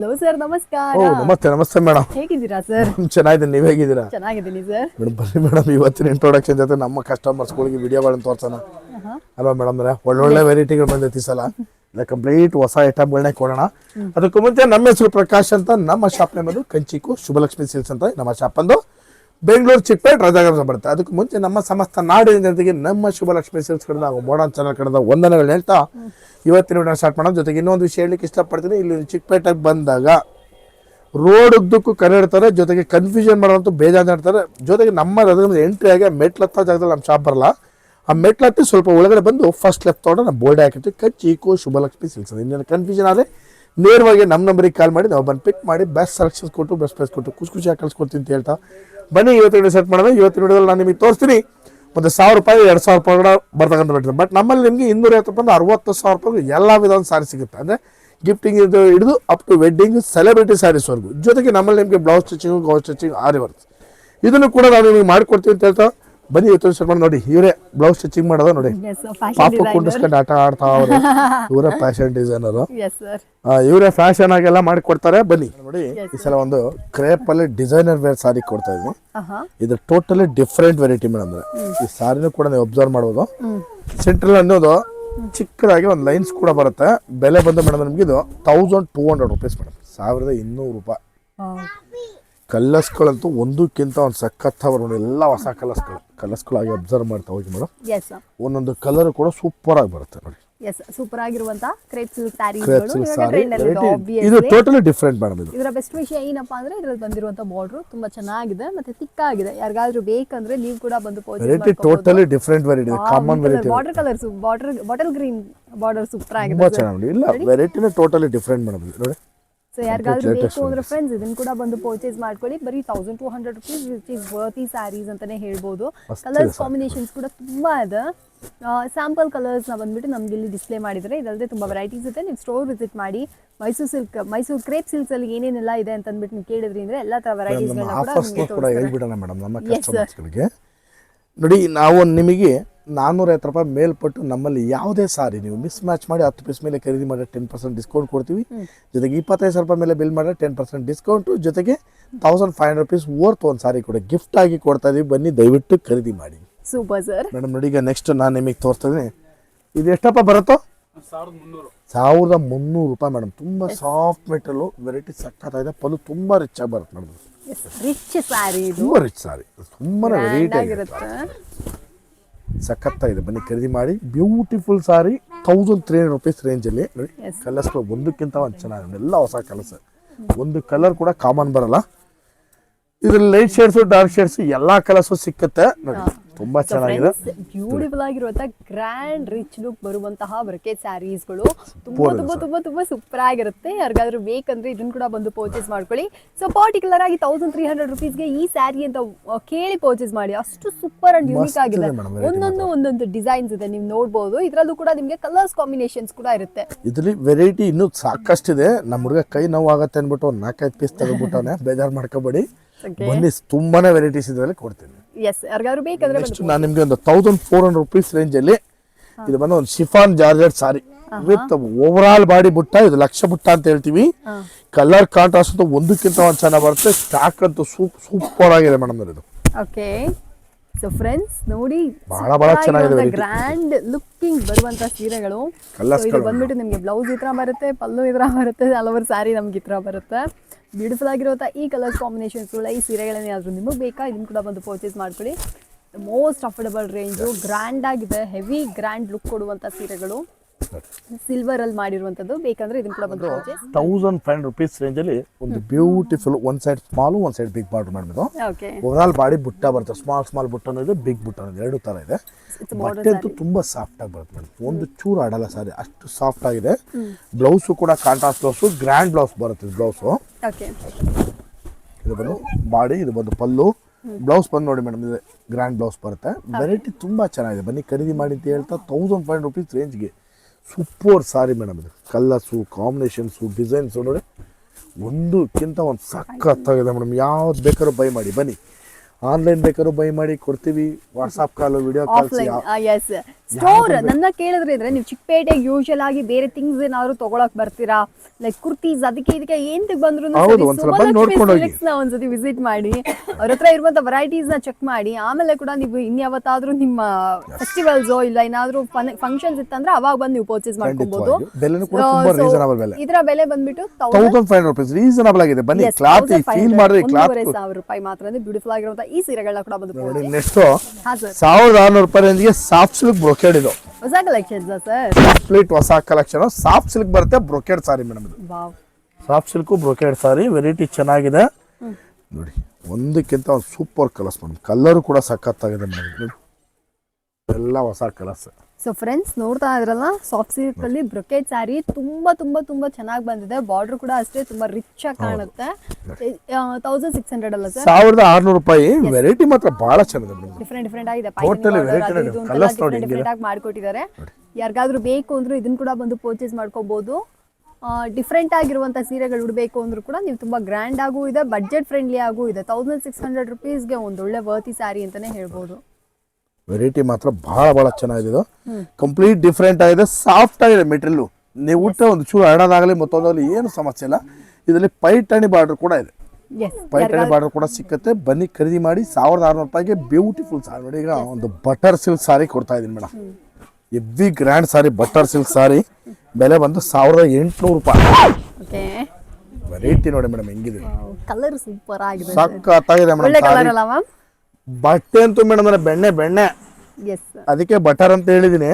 Hello sir ನಮಸ್ಕಾರ ಓ ನಮಸ್ತೆ ನಮಸ್ತೆ ಮೇಡಮ್ ಹೇಗಿದ್ದೀರಾ ಸರ್ ಚೆನ್ನಾಗಿದ್ದೀನಿ. ನೀವು ಹೇಗಿದ್ದೀರಾ? ಚೆನ್ನಾಗಿದ್ದೀನಿ ಸರ್ ಮೇಡಮ್ ಬನ್ನಿ ಮೇಡಮ್. ಇವತ್ತಿನ ಇಂಟ್ರೊಡಕ್ಷನ್ ಜೊತೆ ನಮ್ಮ ಕಸ್ಟಮರ್ಸ್ಗಳಿಗೆ ವಿಡಿಯೋಗಳನ್ನು ತೋರ್ಸೋಣ. ಅಲ್ವಾ ಮೇಡಮ್ ಅಂದ್ರೆ ಒಳ್ಳೊಳ್ಳೆ ವೆರೈಟಿಗಳು ಬಂದೈತಿ ಸಲ. ಇಲ್ಲ ಕಂಪ್ಲೀಟ್ ಹೊಸ ಐಟಮ್ಗಳನ್ನೇ ಕೊಡೋಣ. ಅದಕ್ಕೂ ಮುಂಚೆ ನಮ್ಮ ಹೆಸರು ಪ್ರಕಾಶ್ ಅಂತ ನಮ್ಮ ಶಾಪ್ ನೇಮದು ಕಂಚಿಕು ಶುಭಲಕ್ಷ್ಮಿ ಸಿಲ್ಸ್ ಅಂತ. ನಮ್ಮ ಶಾಪ್ ಅಂದು ಬೆಂಗಳೂರು ಚಿಕ್ಕಪೇಟೆ ರಾಜಾಗರ ಬರುತ್ತೆ. ಅದಕ್ಕೆ ಮುಂಚೆ ನಮ್ಮ ಸಮಸ್ತ ನಾಡಿನ ಜನತೆಗೆ ನಮ್ಮ ಶುಭಲಕ್ಷ್ಮಿ ಸಿಲ್ಸ್ ಕಡೆದ ಮೋಡನ್ ಚಾನಲ್ ಕಡೆದ ವಂದನೆಗಳನ್ನ ಹೇಳ್ತಾ ಇವತ್ತಿನ ವಿಡಿಯೋ ಸ್ಟಾರ್ಟ್ ಮಾಡೋಣ. ಜೊತೆಗೆ ಇನ್ನೊಂದು ವಿಷಯ ಹೇಳಲಿಕ್ಕೆ ಇಷ್ಟಪಡ್ತೀನಿ. ಇಲ್ಲಿ ಚಿಕ್ಕಪೇಟೆಗೆ ಬಂದಾಗ ರೋಡ್ ಉದ್ದಕ್ಕೂ ಕರೆ ಇಡ್ತಾರೆ, ಜೊತೆಗೆ ಕನ್ಫ್ಯೂಷನ್ ಮಾಡೋಂಥ ಬೇಜಾರು ಇಡ್ತಾರೆ. ಜೊತೆಗೆ ನಮ್ಮ ರಥದ ಎಂಟ್ರಿ ಆಗಿ ಮೆಟ್ಲತ್ತ ಜಾಗದಲ್ಲಿ ನಮ್ಮ ಶಾಪ್ ಬರಲ್ಲ. ಆ ಮೆಟ್ಲತ್ತಿ ಸ್ವಲ್ಪ ಒಳಗಡೆ ಬಂದು ಫಸ್ಟ್ ಲೆಫ್ಟ್ ತೊಗೊಂಡು ನಮ್ಮ ಬೋರ್ಡ್ ಹಾಕಿರ್ತೀವಿ. ಕಚ್ಚಿ ಈಕೋ ಶುಭಲಕ್ಷ್ಮಿ ಸಿಲ್ಸ್ ಇನ್ನೇನು ಕನ್ಫ್ಯೂಷನ್ ಆದರೆ ನೇರವಾಗಿ ನಮ್ಮ ನಂಬರಿಗೆ ಕಾಲ್ ಮಾಡಿ, ನಾವು ಬಂದು ಪಿಕ್ ಮಾಡಿ ಬೆಸ್ಟ್ ಸೆಲೆಕ್ಷನ್ಸ್ ಕೊಟ್ಟು ಬೆಸ್ಟ್ ಪ್ರೈಸ್ ಕೊಟ್ಟು, ಖುಷಿ ಖುಷಿಯಾಗಿ ಕಳ್ಸ್ಕೊಡ್ತೀನಿ ಅಂತ ಹೇಳ್ತಾ ಬನ್ನಿ ಇವತ್ತಿನ ವಿಡಿಯೋ ಸೆಟ್ ಮಾಡೋಣ. ಇವತ್ತಿನ ವಿಡಿಯೋದಲ್ಲಿ ನಾನು ನಿಮಗೆ ತೋರಿಸ್ತೀನಿ. ಒಂದು ಸಾವಿರ ರೂಪಾಯಿ, ಎರಡು ಸಾವಿರ ರೂಪಾಯಿ ಕೂಡ ಬರ್ತಕ್ಕಂಥ ಬರ್ತದೆ ಬಟ್ ನಮ್ಮಲ್ಲಿ ನಿಮಗೆ ಇನ್ನೂರ ರೂಪಾಯಿ ಅರವತ್ತು ಸಾವಿರ ರೂಪಾಯಿ ಎಲ್ಲ ವಿಧದ ಸಾರಿ ಸಿಗುತ್ತೆ. ಅಂದರೆ ಗಿಫ್ಟಿಂಗ್ ಇದು ಹಿಡಿದು ಅಪ್ ಟು ವೆಡ್ಡಿಂಗ್ ಸೆಲೆಬ್ರಿಟಿ ಸ್ಯಾರೀಸ್ವರೆಗೂ ಜೊತೆಗೆ ನಮ್ಮಲ್ಲಿ ನಿಮಗೆ blouse stitching gowns stitching aari work ಇದನ್ನು ಕೂಡ ನಾನು ನಿಮಗೆ ಮಾಡಿಕೊಡ್ತೀನಿ ಅಂತ ಹೇಳ್ತಾ ಬನ್ನಿ ಇವತ್ತು ಮಾಡಿ ನೋಡಿ. ಇವರೇ ಬ್ಲೌಸ್ ಸ್ಟಿಚಿಂಗ್ ಮಾಡೋದು ನೋಡಿ? ಪಾಪ ಕುಂಡಿಸ್ಕೊಂಡು ಆಟ ಆಡ್ತಾ ಅವರು. ಇವರೇ ಫ್ಯಾಷನ್ ಡಿಸೈನರ್ ಇವರೇ ಫ್ಯಾಷನ್ ಆಗೆಲ್ಲ ಮಾಡಿ ಕೊಡ್ತಾರೆ. ಬನ್ನಿ. ನೋಡಿ ಈ ಸಲ ಒಂದು ಕ್ರೇಪ್ ಅಲ್ಲಿ ಡಿಸೈನರ್ ವೇರ್ ಸಾರಿ ಕೊಡ್ತಾ ಇದ್ವಿ ಇದು ಟೋಟಲಿ ಡಿಫ್ರೆಂಟ್ ವೆರೈಟಿ ಮೇಡಮ್ ಈ ಸಾರಿನೂ ಕೂಡ ನೀವು ಅಬ್ಸರ್ವ್ ಮಾಡ್ಬೋದು. ಸೆಂಟ್ರಲ್ ಅನ್ನೋದು ಚಿಕ್ಕದಾಗಿ ಒಂದು ಲೈನ್ಸ್ ಕೂಡ ಬರುತ್ತೆ. ಬೆಲೆ ಬಂದು ಮೇಡಮ್ ನಿಮ್ಗೆ ಇದು thousand two hundred rupees madam ಸಾವಿರದ ಇನ್ನೂರು ರೂಪಾಯಿ. ಕಲರ್ಸ್ಗಳಂತೂ ಒಂದಕ್ಕಿಂತ ಒಂದು ಸಖತ್ ನೋಡಿ ಎಲ್ಲ ಹೊಸ ಕಲಸ್ಗಳು ಕಲರ್ಸ್ಗಳಾಗಿ ಅಬ್ಸರ್ವ್ ಮಾಡ್ತಾ ಹೋಗಿ ಮೇಡಮ್ ಎಸ್ ಒಂದೊಂದು ಕಲರ್ ಕೂಡ ಸೂಪರ್ ಆಗಿ ಬರುತ್ತೆ ನೋಡಿ. ಎಸ್ ಸೂಪರ್ ಆಗಿರುವಂತ ಕ್ರೇಪ್ ಸಿಲ್ಕ್ ವೆರೈಟಿ ಇದು ಟೋಟಲಿ ಡಿಫ್ರೆಂಟ್ ಮೇಡಮ್ ಇದು. ಇದರ ಬೆಸ್ಟ್ ವಿಷಯ ಏನಪ್ಪಾ ಅಂದ್ರೆ ಇದ್ರಲ್ಲಿ ಬಂದಿರುವಂತ ಬಾರ್ಡರ್ ತುಂಬಾ ಚೆನ್ನಾಗಿದೆ ಮತ್ತೆ ತಿಕ್ಕಾಗಿದೆ ಯಾರಿಗಾದ್ರೂ ಬೇಕಂದ್ರೆ ನೀವು ಕೂಡ ಬಂದು variety totally different variety common variety border colours border bottle green border super ತುಂಬಾ ಆಗಿದೆ ಇಲ್ಲ ವೆರೈಟಿನೇ ಟೋಟಲಿ ಡಿಫ್ರೆಂಟ್ ಮೇಡಮ್ ನೋಡಿ. ಸೊ ಯಾರಿಗಾದ್ರೂ ಬೇಕು ಅಂದ್ರೆ ಫ್ರೆಂಡ್ಸ್ ಇದನ್ನ ಕೂಡ ಬಂದು ಪರ್ಚೇಸ್ ಮಾಡ್ಕೊಳ್ಳಿ. ಬರೀ thousand two hundred rupees which is worthy sarees ಅಂತಾನೆ ಹೇಳ್ಬೋದು. ಕಲರ್ಸ್ ಕಾಂಬಿನೇಷನ್ಸ್ ಕೂಡ ತುಂಬಾ ಇದೆ. ಸ್ಯಾಂಪಲ್ ಕಲರ್ಸ್ನ ಬಂದ್ಬಿಟ್ಟು ನಮ್ಗೆ ಇಲ್ಲಿ ಡಿಸ್ಪ್ಲೇ ಮಾಡಿದ್ರೆ ಇದಲ್ಲದೆ ತುಂಬಾ ವೆರೈಟೀಸ್ ಇದೆ. ನೀವು ಸ್ಟೋರ್ ವಿಸಿಟ್ ಮಾಡಿ Mysore silk Mysore crepe silks ಅಲ್ಲಿ ಏನೇನೆಲ್ಲ ಇದೆ ಅಂತ ಅಂದ್ಬಿಟ್ಟು ನೀವು ಕೇಳಿದ್ರಿ ಅಂದ್ರೆ ಎಲ್ಲಾ ತರ ವೆರೈಟೀಸ್ ಕೂಡ ಹೇಳ್ಬಿಡೋಣ ಮೇಡಮ್ ನಮ್ಮ. ಕಸ್ಟಮರ್ಸ್ಗಳಿಗೆ ನೋಡಿ ನಾವು ನಿಮಗೆ ನಾನ್ನೂರೈವತ್ತು ರೂಪಾಯಿ ಮೇಲ್ಪಟ್ಟು ನಮ್ಮಲ್ಲಿ ಯಾವುದೇ ಸಾರಿ ನೀವು ಮಿಸ್ ಮ್ಯಾಚ್ ಮಾಡಿ ಹತ್ತು ಪೀಸ್ ಮೇಲೆ ಖರೀದಿ ಮಾಡಿದ್ರೆ ಟೆನ್ ಪರ್ಸೆಂಟ್ ಡಿಸ್ಕೌಂಟ್ ಕೊಡ್ತೀವಿ. ಜೊತೆಗೆ ಇಪ್ಪತ್ತೈದು ಸಾವಿರ ರೂಪಾಯಿ ಮೇಲೆ ಬಿಲ್ ಮಾಡಿದ್ರೆ ಟೆನ್ ಪರ್ಸೆಂಟ್ ಡಿಸ್ಕೌಂಟು ಜೊತೆಗೆ thousand five hundred rupees worth ಒಂದು ಸಾರಿ ಕೂಡ ಗಿಫ್ಟ್ ಆಗಿ ಕೊಡ್ತಾ ಇದೀವಿ. ಬನ್ನಿ ದಯವಿಟ್ಟು ಖರೀದಿ ಮಾಡಿ. Super sir. ಮೇಡಮ್ ನೋಡಿ ಈಗ ನೆಕ್ಸ್ಟ್ ನಾನು ನಿಮಗೆ ತೋರಿಸ್ತಾ ಇದ್ದೀನಿ. ಇದು ಎಷ್ಟಪ್ಪ ಬರುತ್ತೋ? ಸಾವಿರದ ಮುನ್ನೂರು ರೂಪಾಯಿ ಮೇಡಮ್. ತುಂಬ ಸಾಫ್ಟ್ ಮೆಟಲು ವೆರೈಟಿ ಸಕ್ಕತ್ತಾಗಿದೆ ಪಲು ತುಂಬ ರಿಚ್ ಆಗಿ ಬರುತ್ತೆ ಮೇಡಮ್. ರಿಚ್ ಸಾರಿ ತುಂಬ ರಿಚ್ ಸಾರಿ. ತುಂಬಾ ವೆರೈಟಿ ಆಗಿರುತ್ತೆ? ಸಖತ್ತಾಗಿದೆ. ಬನ್ನಿ ಖರೀದಿ ಮಾಡಿ. Beautiful saree thousand three hundred rupees ರೇಂಜಲ್ಲಿ ನೋಡಿ. ಕಲರ್ಸ್ಗಳು ಒಂದಕ್ಕಿಂತ ಒಂದು ಚೆನ್ನಾಗಿದೆ. ಎಲ್ಲ ಹೊಸ ಕಲರ್ಸ್ ಒಂದು ಕಲರ್ ಕೂಡ ಕಾಮನ್ ಬರಲ್ಲ. ಇದ್ರಲ್ಲಿ ಲೈಟ್ ಶೇಡ್ಸು ಡಾರ್ಕ್ ಶೇಡ್ಸ್ ಎಲ್ಲಾ ಕಲರ್ಸು ಸಿಕ್ಕತ್ತೆ. ನೋಡಿ ತುಂಬಾ ಚೆನ್ನಾಗಿದೆ. ಬ್ಯೂಟಿಫುಲ್ ಆಗಿರುವಂತಹ ಗ್ರ್ಯಾಂಡ್ ರಿಚ್ ಲುಕ್ ಬರುವಂತಹ ಬ್ರಕೆಟ್ ಸ್ಯಾರೀಸ್ಗಳು ತುಂಬಾ ತುಂಬಾ ತುಂಬಾ ತುಂಬಾ ಸೂಪರ್ ಆಗಿರುತ್ತೆ. ಯಾರಿಗಾದ್ರೂ ಬೇಕಂದ್ರೆ ಇದನ್ನ ಕೂಡ ಬಂದು ಪರ್ಚೇಸ್ ಮಾಡ್ಕೊಳ್ಳಿ. ಸೊ ಪರ್ಟಿಕ್ಯುಲರ್ ಆಗಿ ತೌಸಂಡ್ ತ್ರೀ ಹಂಡ್ರೆಡ್ ರುಪೀಸ್ಗೆ ಈ ಸ್ಯಾರಿ ಅಂತ ಕೇಳಿ ಪರ್ಚೇಸ್ ಮಾಡಿ. ಅಷ್ಟು ಸೂಪರ್ ಅಂಡ್ ಯೂನಿಕ್ ಆಗಿದೆ. ಒಂದೊಂದು ಒಂದೊಂದು ಡಿಸೈನ್ಸ್ ಇದೆ ನೀವು ನೋಡಬಹುದು ಇದರಲ್ಲೂ ಕೂಡ ನಿಮಗೆ ಕಲರ್ಸ್ ಕಾಂಬಿನೇಷನ್ಸ್ ಕೂಡ ಇರುತ್ತೆ. ಇದ್ರಲ್ಲಿ ವೆರೈಟಿ ಇನ್ನೂ ಸಾಕಷ್ಟಿದೆ. ನಮ್ಮ ಹುಡುಗ ಕೈ ನೋವು ಆಗತ್ತೆ ಅಂದ್ಬಿಟ್ಟು ಒಂದು ನಾಲ್ಕೈದು ಪೀಸ್ ತೆಗೆದ್ಬಿಟ್ಟವನೆ ಬೇಜಾರು ಮಾಡ್ಕೋಬೇಡಿ. ಬನ್ನಿ ತುಂಬಾನೇ ವೆರೈಟೀಸ್ ಇದರಲ್ಲಿ ಕೊಡ್ತೀನಿ. ಎಸ್ ಯಾರಿಗಾದ್ರೂ ಬೇಕಾದ್ರೆ ನೆಕ್ಸ್ಟ್ ನಾನು ನಿಮಗೆ ಒಂದು ತೌಸಂಡ್ ಫೋರ್ ಹಂಡ್ರೆಡ್ ರುಪೀಸ್ ರೇಂಜಲ್ಲಿ ಇದು ಬಂದು ಒಂದು chiffon georgette saree with over all body butta ಇದು ಲಕ್ಷ ಬುಟ್ಟ ಅಂತ ಹೇಳ್ತೀವಿ. ಕಲರ್ ಕಾಂಟ್ರಾಸ್ಟ್ ಒಂದಕ್ಕಿಂತ ಒಂದು ಚೆನ್ನಾಗಿ ಬರುತ್ತೆ. ಸ್ಟಾಕ್ ಅಂತೂ ಸೂಪ್ ಸೂಪರ್ ಆಗಿದೆ ಮೇಡಮ್ ಇದು. ಓಕೆ ಸೊ ಫ್ರೆಂಡ್ಸ್ ನೋಡಿ ಬಹಳ ಬಹಳ ಚೆನ್ನಾಗಿದೆ. ಗ್ರ್ಯಾಂಡ್ ಲುಕ್ಕಿಂಗ್ ಬರುವಂತ ಸೀರೆಗಳು. ಇದು. ಬಂದ್ಬಿಟ್ಟು ನಿಮಗೆ ಬ್ಲೌಸ್ ಈ ತರ ಬರುತ್ತೆ ಪಲ್ಲು ಈ ಬರುತ್ತೆ ಹಲವಾರು ಸ್ಯಾರಿ ನಮ್ಗೆ ಈ ತರ ಬರುತ್ತೆ. ಬ್ಯೂಟಿಫುಲ್ ಆಗಿರುವಂಥ ಈ ಕಲರ್ಸ್ ಕಾಂಬಿನೇಷನ್ಸ್ಗಳ ಈ ಸೀರೆಗಳೇನಾದರೂ ನಿಮಗೆ ಬೇಕಾ? ಇದನ್ನು ಕೂಡ ಬಂದು ಪರ್ಚೇಸ್ ಮಾಡ್ಕೊಳ್ಳಿ. ಮೋಸ್ಟ್ ಅಫೋರ್ಡಬಲ್ ರೇಂಜು ಗ್ರ್ಯಾಂಡ್ ಆಗಿದೆ ಹೆವಿ ಗ್ರ್ಯಾಂಡ್ ಲುಕ್ ಕೊಡುವಂಥ ಸೀರೆಗಳು. ಸಿಲ್ವರ್ ಅಲ್ಲಿ ಮಾಡಿರುವಂಥದ್ದು ಬೇಕಂದ್ರೆ ಇದನ್ನ ಕೂಡ ಬಂದು ತೌಸಂಡ್ ಫೈವ್ ರುಪೀಸ್ ರೇಂಜಲ್ಲಿ ಒಂದು ಬ್ಯೂಟಿಫುಲ್ ಒನ್ ಸೈಡ್ ಸ್ಮಾಲ್ ಒಂದು ಸೈಡ್ ಬಿಗ್ ಬಾರ್ಡರ್ ಮೇಡಮ್ ಇದು. ಓವರ್ ಆಲ್ ಬಾಡಿ ಬುಟ್ಟ ಬರುತ್ತೆ. ಸ್ಮಾಲ್ ಸ್ಮಾಲ್ ಬುಟ್ಟ ಇದೆ ಬಿಗ್ ಬುಟ್ಟ ಇದೆ ಎರಡು ತರ ಇದೆ. ಬಟ್ಟೆ ಅಂತೂ ತುಂಬಾ ಸಾಫ್ಟ್ ಆಗಿ ಬರುತ್ತೆ ಮೇಡಮ್ ಒಂದು ಚೂರು ಆಡಲ್ಲ ಸಾರಿ ಅಷ್ಟು ಸಾಫ್ಟ್ ಆಗಿದೆ. ಬ್ಲೌಸು ಕೂಡ ಕಾಂಟ್ರಾಸ್ಟ್ ಬ್ಲೌಸು ಗ್ರ್ಯಾಂಡ್ ಬ್ಲೌಸ್ ಬರುತ್ತೆ ಬ್ಲೌಸು ಓಕೆ ಇದು ಬಂದು ಬಾಡಿ ಇದು ಬಂದು ಪಲ್ಲು. ಬ್ಲೌಸ್ ಬಂದು ನೋಡಿ ಮೇಡಮ್ ಇದು ಗ್ರ್ಯಾಂಡ್ ಬ್ಲೌಸ್ ಬರುತ್ತೆ. ವೆರೈಟಿ ತುಂಬ ಚೆನ್ನಾಗಿದೆ. ಬನ್ನಿ ಖರೀದಿ ಮಾಡಿ ಅಂತ ಹೇಳ್ತಾ ತೌಸಂಡ್ ಫೈವ್ ಹಂಡ್ರೆಡ್ ರುಪೀಸ್ ರೇಂಜ್ಗೆ ಸೂಪರ್ ಸಾರಿ ಮೇಡಮ್ ಇದು. ಕಲ್ಲರ್ಸು ಕಾಂಬಿನೇಷನ್ಸು ಡಿಸೈನ್ಸು ನೋಡಿ ಒಂದಕ್ಕಿಂತ ಒಂದು ಸಖತ್ತಾಗಿದೆ ಮೇಡಮ್. ಯಾವ್ದು ಬೇಕಾದ್ರೂ ಬೈ ಮಾಡಿ. ಬನ್ನಿ. ಆನ್ಲೈನ್ ಬೇಕಾದ್ರೂ ಬೈ ಮಾಡಿ ಕೊಡ್ತೀವಿ. WhatsApp call video offline yes store ನನ್ನ ಕೇಳಿದ್ರೆ ಇದ್ರೆ ನೀವು ಚಿಕ್ಕಪೇಟೆಗೆ ಯೂಶಲ್ ಆಗಿ ಬೇರೆ ಥಿಂಗ್ಸ್ ಏನಾದ್ರು ತಗೊಳಕ್ ಬರ್ತೀರಾ? ಲೈಕ್ ಕುರ್ತೀಸ್ ಅದಕ್ಕೆ ಇದಕ್ಕೆ ಏನ್ ಬಂದ್ರು ಹೌದು, ಒಂದ್ಸಲ ಬಂದು ನೋಡ್ಕೊಂಡು ಹೋಗಿ. ಒಂದ್ಸತಿ ವಿಸಿಟ್ ಮಾಡಿ. ಅವ್ರ ಹತ್ರ ಇರುವಂತ ವೆರೈಟೀಸ್ನ ಚೆಕ್ ಮಾಡಿ. ಆಮೇಲೆ ಕೂಡ ನೀವು ಇನ್ಯಾವತ್ತಾದ್ರೂ ನಿಮ್ಮ ಫೆಸ್ಟಿವಲ್ಸ್ ಇಲ್ಲ ಏನಾದ್ರೂ ಫಂಕ್ಷನ್ಸ್ ಇತ್ತಂದ್ರೆ ಅವಾಗ ಬಂದು ನೀವು ಪರ್ಚೇಸ್ ಮಾಡ್ಕೋಬಹುದು ಖಂಡಿತವಾಗಿಯೂ. ಬೆಲೆನೂ ಕೂಡ ತುಂಬಾ reasonable ಬೆಲೆ. ಇದರ ಬೆಲೆ ಬಂದ್ಬಿಟ್ಟು thousand five hundred rupees reasonable ಆಗಿದೆ. ಬನ್ನಿ ಕ್ಲಾತ್ ಫೀಲ್ ಮಾಡ್ರಿ ಕ್ಲಾತ್ ಸಾವಿರ ರೂಪಾಯಿ ಮಾತ್ರ ಬ್ಯೂಟಿಫುಲ್ ಆಗಿರುವಂತ ಈ ಸೀರೆಗಳನ್ನ ಕೂಡ ಬಂದು ನೋಡಿ ನೆಕ್ಸ್ಟ್ ಸಾವಿರದ ಆರ್ನೂರು ರೂಪಾಯಿ ರೇಂಜ್ಗೆ ಸಾಫ್ಟ್ ಸಿಲ್ಕ್ ಬ್ರೋಕೆಡ್ ಇದು. ಹೊಸ ಕಲೆಕ್ಷನ್ ಸರ್? ಕಂಪ್ಲೀಟ್ ಹೊಸ ಕಲೆಕ್ಷನ್ ಸಾಫ್ಟ್ ಸಿಲ್ಕ್ ಬರುತ್ತೆ ಬ್ರೋಕೆಡ್ ಸಾರಿ ಮೇಡಮ್ ಇದು. Soft silk brocade saree variety ಚೆನ್ನಾಗಿದೆ. ನೋಡಿ ಒಂದಕ್ಕಿಂತ ಒಂದು ಸೂಪರ್ ಕಲರ್ಸ್ ಮೇಡಮ್. ಕಲರ್ ಕೂಡ ಸಖತ್ತಾಗಿದೆ ಮೇಡಮ್. ಎಲ್ಲ ಹೊಸ ಕಲರ್ಸ್ ಸೊ ಫ್ರೆಂಡ್ಸ್ ನೋಡ್ತಾ ಇದ್ರಲ್ಲ ಸಾಫ್ಟ್ ಸಿಲ್ಕ್ ಅಲ್ಲಿ ಬ್ರೊಕೆಟ್ ಸ್ಯಾರಿ ತುಂಬಾ ತುಂಬಾ ತುಂಬಾ ಚೆನ್ನಾಗಿ ಬಂದಿದೆ. ಬಾರ್ಡರ್ ಕೂಡ ಅಷ್ಟೇ ತುಂಬಾ ರಿಚ್ ಆಗಿ ಕಾಣುತ್ತೆ. ತೌಸಂಡ್ ಸಿಕ್ಸ್ ಹಂಡ್ರೆಡ್ ಅಲ್ಲ ಸರ್ ಸಾವಿರದ ಆರ್ನೂರು ರೂಪಾಯಿ. ವೆರೈಟಿ ಮಾತ್ರ ಬಹಳ ಚೆನ್ನಾಗಿ ಡಿಫ್ರೆಂಟ್ ಡಿಫ್ರೆಂಟ್ ಆಗಿದೆ. ಡಿಫ್ರೆಂಟ್ ಆಗಿ ಮಾಡ್ಕೊಟ್ಟಿದ್ದಾರೆ. ಯಾರಿಗಾದ್ರೂ ಬೇಕು ಅಂದ್ರೂ ಇದನ್ನ ಕೂಡ ಬಂದು ಪರ್ಚೇಸ್ ಮಾಡ್ಕೋಬಹುದು ಡಿಫ್ರೆಂಟ್ ಆಗಿರುವಂತ ಸೀರೆಗಳು ಉಡಬೇಕು ಅಂದ್ರೂ ಕೂಡ ನೀವು ತುಂಬಾ ಗ್ರ್ಯಾಂಡ್ ಆಗೂ ಇದೆ ಬಜೆಟ್ ಫ್ರೆಂಡ್ಲಿ ಆಗೂ ಇದೆ. ತೌಸಂಡ್ ಸಿಕ್ಸ್ ಹಂಡ್ರೆಡ್ ರುಪೀಸ್ಗೆ ಒಂದು ಒಳ್ಳೆ ವರ್ತಿ ಸ್ಯಾರಿ ಅಂತಾನೆ ಹೇಳ್ಬೋದು. ವೆರೈಟಿ ಮಾತ್ರ ಬಹಳ ಬಹಳ ಚೆನ್ನಾಗಿದೆ ಇದು. ಕಂಪ್ಲೀಟ್ ಡಿಫ್ರೆಂಟ್ ಆಗಿದೆ. ಸಾಫ್ಟ್ ಆಗಿದೆ ಮೆಟೀರಿಯಲ್ ನೀವು ಊಟ ಒಂದು ಚೂರು ಹರಡೋದಾಗಲಿ ಮತ್ತೊಂದಾಗಲಿ ಏನು ಸಮಸ್ಯೆ ಇಲ್ಲ. ಇದರಲ್ಲಿ ಪೈಟಣಿ ಬಾರ್ಡರ್ ಕೂಡ ಇದೆ. ಪೈಟಣಿ ಬಾರ್ಡರ್ ಕೂಡ ಸಿಕ್ಕತ್ತೆ. ಬನ್ನಿ ಖರೀದಿ ಮಾಡಿ ಸಾವಿರದ ಆರುನೂರು ರೂಪಾಯಿಗೆ ಬ್ಯೂಟಿಫುಲ್ ಸಾರಿ. ನೋಡಿ ಈಗ ಒಂದು ಬಟರ್ ಸಿಲ್ಕ್ ಸಾರಿ ಕೊಡ್ತಾ ಇದ್ದೀನಿ madam heavy grand saree butter silk saree. ಬೆಲೆ ಬಂದು ಸಾವಿರದ ಎಂಟುನೂರು ರೂಪಾಯಿ. ವೆರೈಟಿ ನೋಡಿ ಮೇಡಮ್ ಹೆಂಗಿದೆ? ಕಲರ್ ಸೂಪರ್ ಆಗಿದೆ. ಸಖತ್ತಾಗಿದೆ ಮೇಡಮ್ ಬಟ್ಟೆ ಅಂತೂ ಮೇಡಮ್ ಅಂದ್ರೆ ಬೆಣ್ಣೆ ಬೆಣ್ಣೆ. ಅದಕ್ಕೆ ಬಟರ್ ಅಂತ ಹೇಳಿದೀನಿ.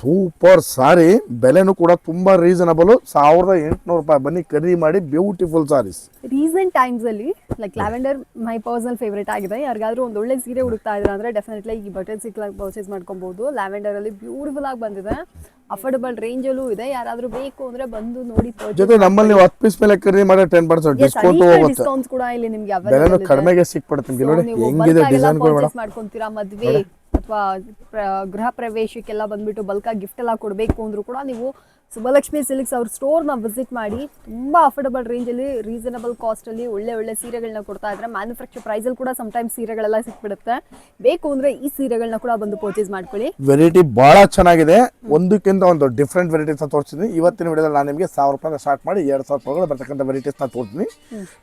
ಸೂಪರ್ ಸಾರಿ ಬೆಲೆನೂ ಕೂಡ ತುಂಬಾ ರೀಸನಬಲ್ ಸಾವಿರದ ಎಂಟುನೂರು ರೂಪಾಯಿ. ಬನ್ನಿ ಖರೀದಿ ಮಾಡಿ ಬ್ಯೂಟಿಫುಲ್ ಸಾರೀಸ್ ರೀಸೆಂಟ್ ಟೈಮ್ಸ್ ಅಲ್ಲಿ like lavender my personal favourite ಆಗಿದೆ. ಯಾರಿಗಾದ್ರೂ ಒಂದು ಒಳ್ಳೆ ಸೀರೆ ಹುಡುಕ್ತಾ ಇದ್ರ ಅಂದ್ರೆ ಡೆಫಿನೆಟ್ಲಿ ಈ ಬಟನ್ ಸಿಕ್ಲಾಗಿ ಪರ್ಚೇಸ್ ಮಾಡ್ಕೊಬಹುದು ಲ್ಯಾವೆಂಡರ್ ಅಲ್ಲಿ ಬ್ಯೂಟಿಫುಲ್ ಆಗಿ ಬಂದಿದೆ. ಅಫೋರ್ಡಬಲ್ ರೇಂಜ್ ಅಲ್ಲೂ ಇದೆ. ಯಾರಾದ್ರೂ ಬೇಕು ಅಂದ್ರೆ ಬಂದು ನೋಡಿ ಜೊತೆ ನಮ್ಮಲ್ಲಿ ನೀವು ಹತ್ತು ಪೀಸ್ ಮೇಲೆ ಖರೀದಿ ಮಾಡಿ ಟೆನ್ ಪರ್ಸೆಂಟ್ ಡಿಸ್ಕೌಂಟ್ ಹೋಗುತ್ತೆ. ಡಿಸ್ಕೌಂಟ್ಸ್ ಕೂಡ ಇಲ್ಲಿ ನಿಮ್ಗೆ ಬೆಲೆನೂ ಕಡಿಮೆಗೆ ಸಿಕ್ಬಿಡುತ್ತೆ. ನೋಡಿ ಹೆಂಗಿದೆ ಡಿಸೈನ್ ಮಾಡ್ಕೊಂತೀರಾ ಮದ್ವೆ? ಗೃಹ ಪ್ರವೇಶಕ್ಕೆಲ್ಲ ಬಂದ್ಬಿಟ್ಟು ಬಲ್ಕ ಗಿಫ್ಟ್ ಎಲ್ಲ ಕೊಡಬೇಕು ಅಂದ್ರೂ ಕೂಡ ನೀವು ಸುಬ್ಬಲಕ್ಷ್ಮಿ ಸಿಲ್ಕ್ಸ್ ಅವ್ರ ಸ್ಟೋರ್ನ ವಿಸಿಟ್ ಮಾಡಿ ತುಂಬಾ ಅಫೋರ್ಡಬಲ್ ರೇಂಜಲ್ಲಿ ರೀಸನಬಲ್ ಕಾಸ್ಟಲ್ಲಿ ಒಳ್ಳೆ ಒಳ್ಳೆ ಸೀರೆಗಳನ್ನ ಕೊಡ್ತಾ ಇದ್ದಾರೆ ಮ್ಯಾನುಫ್ಯಾಕ್ಚರ್ ಪ್ರೈಸಲ್ಲಿ ಕೂಡ ಸಮಟೈಮ್ ಸೀರೆಗಳೆಲ್ಲ ಸಿಕ್ಬಿಡುತ್ತೆ. ಬೇಕು ಅಂದ್ರೆ ಈ ಸೀರೆಗಳನ್ನ ಕೂಡ ಬಂದು ಪರ್ಚೇಸ್ ಮಾಡ್ಕೊಳ್ಳಿ. ವೆರೈಟಿ ಬಹಳ ಚೆನ್ನಾಗಿದೆ. ಒಂದಕ್ಕಿಂತ ಒಂದು ಡಿಫ್ರೆಂಟ್ ವೆರೈಟೀಸ್ ತೋರಿಸ್ತೀನಿ. ಇವತ್ತಿನ ವಿಡಿಯೋದಲ್ಲಿ ನಾನು ನಿಮಗೆ ಸಾವಿರ ರೂಪಾಯಿ ಸ್ಟಾರ್ಟ್ ಮಾಡಿ ಎರಡು ಸಾವಿರ ರೂಪಾಯಿ ಬರ್ತಕ್ಕಂಥ ವೆರೈಟೀಸ್ನ ತೋರಿಸ್ತೀನಿ.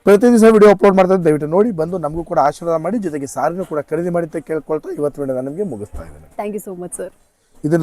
ಪ್ರತಿ ದಿವಸ ವಿಡಿಯೋ ಅಪ್ಲೋಡ್ ಮಾಡ್ತಾರೆ ದಯವಿಟ್ಟು ನೋಡಿ ಬಂದು ನಮಗೂ ಕೂಡ ಆಶೀರ್ವಾದ ಮಾಡಿ ಜೊತೆಗೆ ಸಾರಿನೂ ಕೂಡ ಖರೀದಿ ಮಾಡಿ ಅಂತ ಕೇಳ್ಕೊಳ್ತಾ ಇವತ್ತು ವಿಡಿಯೋ ನಾನು ನಿಮಗೆ ಮುಗಿಸ್ತಾ ಇದ್ದೀನಿ. Thank you so much sir ಇದನ್ನ